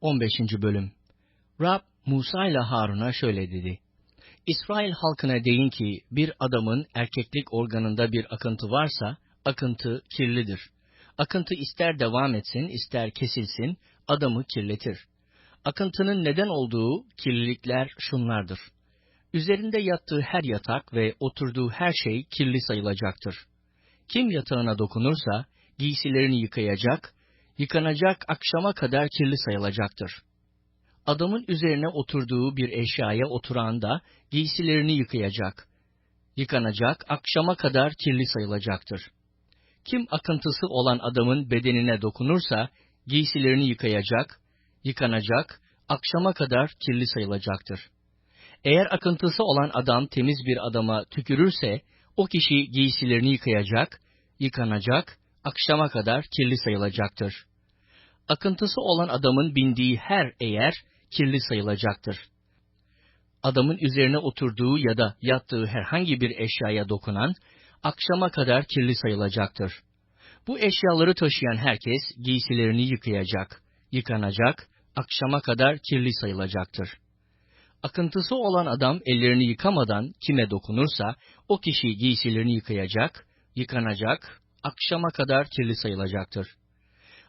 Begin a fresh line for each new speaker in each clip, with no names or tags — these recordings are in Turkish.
15. Bölüm Rab, Musa ile Harun'a şöyle dedi. İsrail halkına deyin ki, bir adamın erkeklik organında bir akıntı varsa, akıntı kirlidir. Akıntı ister devam etsin, ister kesilsin, adamı kirletir. Akıntının neden olduğu kirlilikler şunlardır. Üzerinde yattığı her yatak ve oturduğu her şey kirli sayılacaktır. Kim yatağına dokunursa, giysilerini yıkayacak, yıkanacak akşama kadar kirli sayılacaktır. Adamın üzerine oturduğu bir eşyaya oturan da giysilerini yıkayacak. Yıkanacak, akşama kadar kirli sayılacaktır. Kim akıntısı olan adamın bedenine dokunursa, giysilerini yıkayacak, yıkanacak, akşama kadar kirli sayılacaktır. Eğer akıntısı olan adam temiz bir adama tükürürse, o kişi giysilerini yıkayacak, yıkanacak, akşama kadar kirli sayılacaktır. Akıntısı olan adamın bindiği her eğer kirli sayılacaktır. Adamın üzerine oturduğu ya da yattığı herhangi bir eşyaya dokunan, akşama kadar kirli sayılacaktır. Bu eşyaları taşıyan herkes giysilerini yıkayacak, yıkanacak, akşama kadar kirli sayılacaktır. Akıntısı olan adam ellerini yıkamadan kime dokunursa, o kişi giysilerini yıkayacak, yıkanacak, akşama kadar kirli sayılacaktır.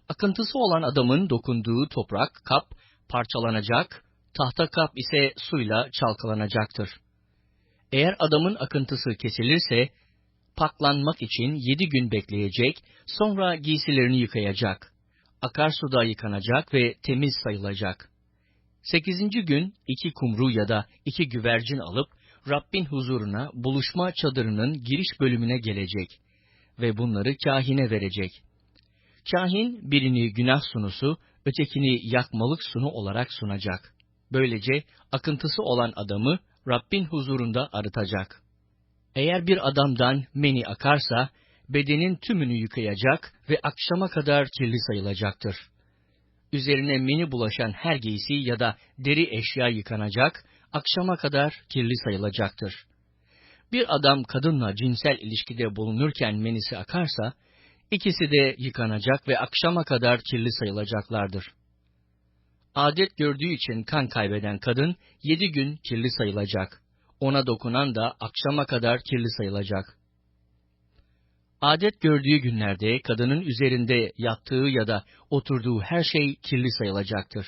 Akıntısı olan adamın dokunduğu toprak, kap, parçalanacak, tahta kap ise suyla çalkalanacaktır. Eğer adamın akıntısı kesilirse, paklanmak için yedi gün bekleyecek, sonra giysilerini yıkayacak. Akarsuda yıkanacak ve temiz sayılacak. Sekizinci gün iki kumru ya da iki güvercin alıp, Rabbin huzuruna buluşma çadırının giriş bölümüne gelecek ve bunları kahine verecek. Kahin birini günah sunusu, ötekini yakmalık sunu olarak sunacak. Böylece akıntısı olan adamı Rabbin huzurunda arıtacak. Eğer bir adamdan meni akarsa, bedenin tümünü yıkayacak ve akşama kadar kirli sayılacaktır. Üzerine meni bulaşan her giysi ya da deri eşya yıkanacak, akşama kadar kirli sayılacaktır. Bir adam kadınla cinsel ilişkide bulunurken menisi akarsa, ikisi de yıkanacak ve akşama kadar kirli sayılacaklardır. Adet gördüğü için kan kaybeden kadın yedi gün kirli sayılacak. Ona dokunan da akşama kadar kirli sayılacak. Adet gördüğü günlerde kadının üzerinde yattığı ya da oturduğu her şey kirli sayılacaktır.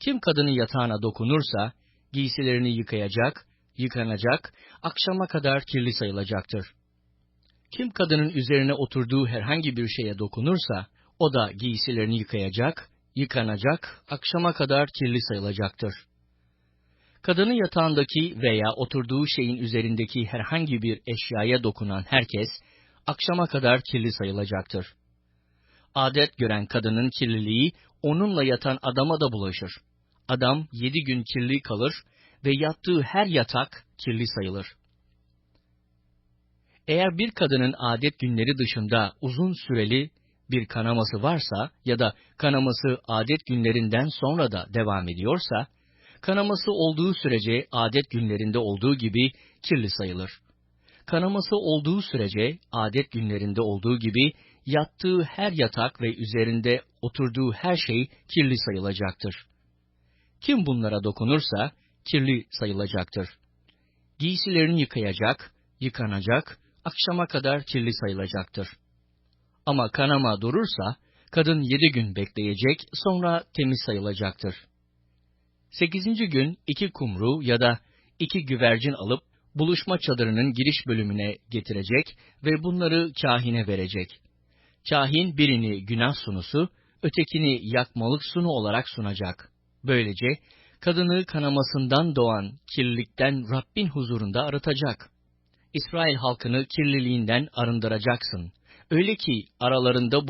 Kim kadının yatağına dokunursa, giysilerini yıkayacak, yıkanacak, akşama kadar kirli sayılacaktır. Kim kadının üzerine oturduğu herhangi bir şeye dokunursa, o da giysilerini yıkayacak, yıkanacak, akşama kadar kirli sayılacaktır. Kadının yatağındaki veya oturduğu şeyin üzerindeki herhangi bir eşyaya dokunan herkes, akşama kadar kirli sayılacaktır. Adet gören kadının kirliliği, onunla yatan adama da bulaşır. Adam yedi gün kirli kalır ve yattığı her yatak kirli sayılır. Eğer bir kadının adet günleri dışında uzun süreli bir kanaması varsa ya da kanaması adet günlerinden sonra da devam ediyorsa, kanaması olduğu sürece adet günlerinde olduğu gibi kirli sayılır. Kanaması olduğu sürece adet günlerinde olduğu gibi yattığı her yatak ve üzerinde oturduğu her şey kirli sayılacaktır. Kim bunlara dokunursa kirli sayılacaktır. Giysilerini yıkayacak, yıkanacak, akşama kadar kirli sayılacaktır. Ama kanama durursa, kadın yedi gün bekleyecek, sonra temiz sayılacaktır. Sekizinci gün iki kumru ya da iki güvercin alıp, buluşma çadırının giriş bölümüne getirecek ve bunları kahine verecek. Kahin birini günah sunusu, ötekini yakmalık sunu olarak sunacak. Böylece kadını kanamasından doğan kirlilikten Rabbin huzurunda arıtacak. İsrail halkını kirliliğinden arındıracaksın. Öyle ki aralarında